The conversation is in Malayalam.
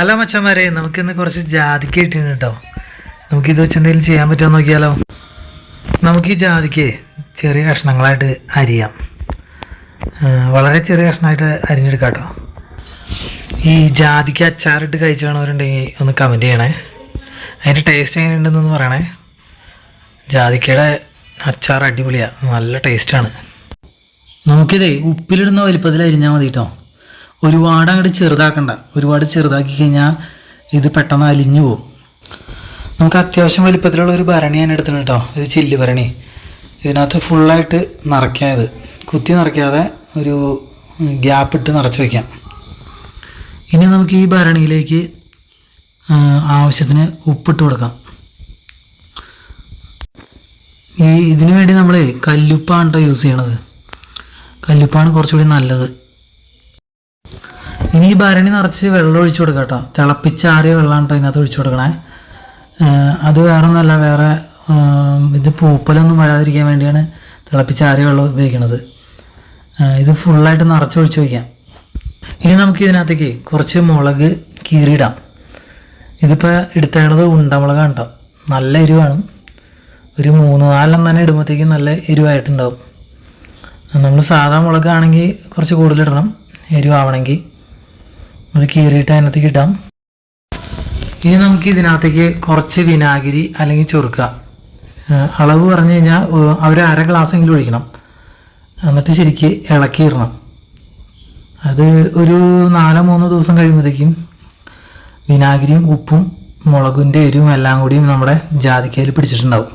ഹലോ മച്ചന്മാരെ നമുക്കിന്ന് കുറച്ച് ജാതിക്ക കിട്ടിയിട്ടുണ്ട് കേട്ടോ നമുക്കിത് വെച്ച് എന്തെങ്കിലും ചെയ്യാൻ പറ്റുമോ നോക്കിയാലോ? നമുക്ക് ഈ ജാതിക്ക് ചെറിയ കഷ്ണങ്ങളായിട്ട് അരിയാം. വളരെ ചെറിയ കഷ്ണമായിട്ട് അരിഞ്ഞെടുക്കാം കേട്ടോ ഈ ജാതിക്ക് അച്ചാറിട്ട് കഴിച്ചു വേണവരുണ്ടെങ്കിൽ ഒന്ന് കമന്റ് ചെയ്യണേ. അതിന്റെ ടേസ്റ്റ് എങ്ങനെ എങ്ങനെയുണ്ടെന്നൊന്ന് പറയണേ. ജാതിക്കയുടെ അച്ചാർ അടിപൊളിയാണ് നല്ല ടേസ്റ്റാണ് നമുക്കിതേ ഉപ്പിലിടുന്ന വലിപ്പത്തിൽ അരിഞ്ഞാൽ മതി കേട്ടോ ഒരുപാട് അങ്ങോട്ട് ചെറുതാക്കണ്ട. ഒരുപാട് ചെറുതാക്കി കഴിഞ്ഞാൽ ഇത് പെട്ടെന്ന് അലിഞ്ഞു പോകും നമുക്ക് അത്യാവശ്യം വലിപ്പത്തിലുള്ള ഒരു ഭരണി ഞാൻ എടുത്തിട്ടുണ്ട് കേട്ടോ ഇത് ചില്ല് ഭരണി. ഇതിനകത്ത് ഫുള്ളായിട്ട് നിറയ്ക്കാത് കുത്തി നിറയ്ക്കാതെ ഒരു ഗ്യാപ്പ് ഇട്ട് നിറച്ച് വയ്ക്കാം ഇനി നമുക്ക് ഈ ഭരണിയിലേക്ക് ആവശ്യത്തിന് ഉപ്പിട്ട് കൊടുക്കാം. ഈ ഇതിനു വേണ്ടി നമ്മൾ കല്ലുപ്പാണ് കേട്ടോ യൂസ് ചെയ്യണത്. കല്ലുപ്പാണ് കുറച്ചുകൂടി നല്ലത്. ഇനി ഈ ഭരണി നിറച്ച് വെള്ളം ഒഴിച്ചു കൊടുക്കുക കേട്ടോ. തിളപ്പിച്ചാറിയ വെള്ളമാണ് കേട്ടോ ഇതിനകത്ത് ഒഴിച്ചു കൊടുക്കണേ. അത് വേറെ ഒന്നല്ല വേറെ ഇത് പൂപ്പലൊന്നും വരാതിരിക്കാൻ വേണ്ടിയാണ് തിളപ്പിച്ചാറിയ വെള്ളം ഉപയോഗിക്കുന്നത് ഇത് ഫുള്ളായിട്ട് നിറച്ച് ഒഴിച്ച് വയ്ക്കാം. ഇനി നമുക്ക് ഇതിനകത്തേക്ക് കുറച്ച് മുളക് കീറിയിടാം. ഇതിപ്പോൾ എടുത്തേണ്ടത് ഉണ്ടമുളകാണ് കേട്ടോ. നല്ല എരിവാണ്. ഒരു മൂന്ന് നാലെണ്ണം തന്നെ ഇടുമ്പോഴത്തേക്കും നല്ല എരിവായിട്ടുണ്ടാവും. നമ്മൾ സാധാ മുളകാണെങ്കിൽ കുറച്ച് കൂടുതലിടണം. എരിവാവണമെങ്കിൽ. അത് കീറിയിട്ട് അതിനകത്തേക്ക് ഇടാം. ഇനി നമുക്ക് ഇതിനകത്തേക്ക് കുറച്ച് വിനാഗിരി അല്ലെങ്കിൽ ചൊറുക്കുക അളവ് പറഞ്ഞു കഴിഞ്ഞാൽ അവർ അര ഗ്ലാസ് എങ്കിലും ഒഴിക്കണം. എന്നിട്ട് ശരിക്ക് ഇളക്കിയിടണം അത് ഒരു നാലോ മൂന്നോ ദിവസം കഴിയുമ്പോഴത്തേക്കും വിനാഗിരിയും ഉപ്പും മുളകിന്റെ എരിവും എല്ലാം കൂടിയും നമ്മുടെ ജാതിക്കയിൽ പിടിച്ചിട്ടുണ്ടാവും.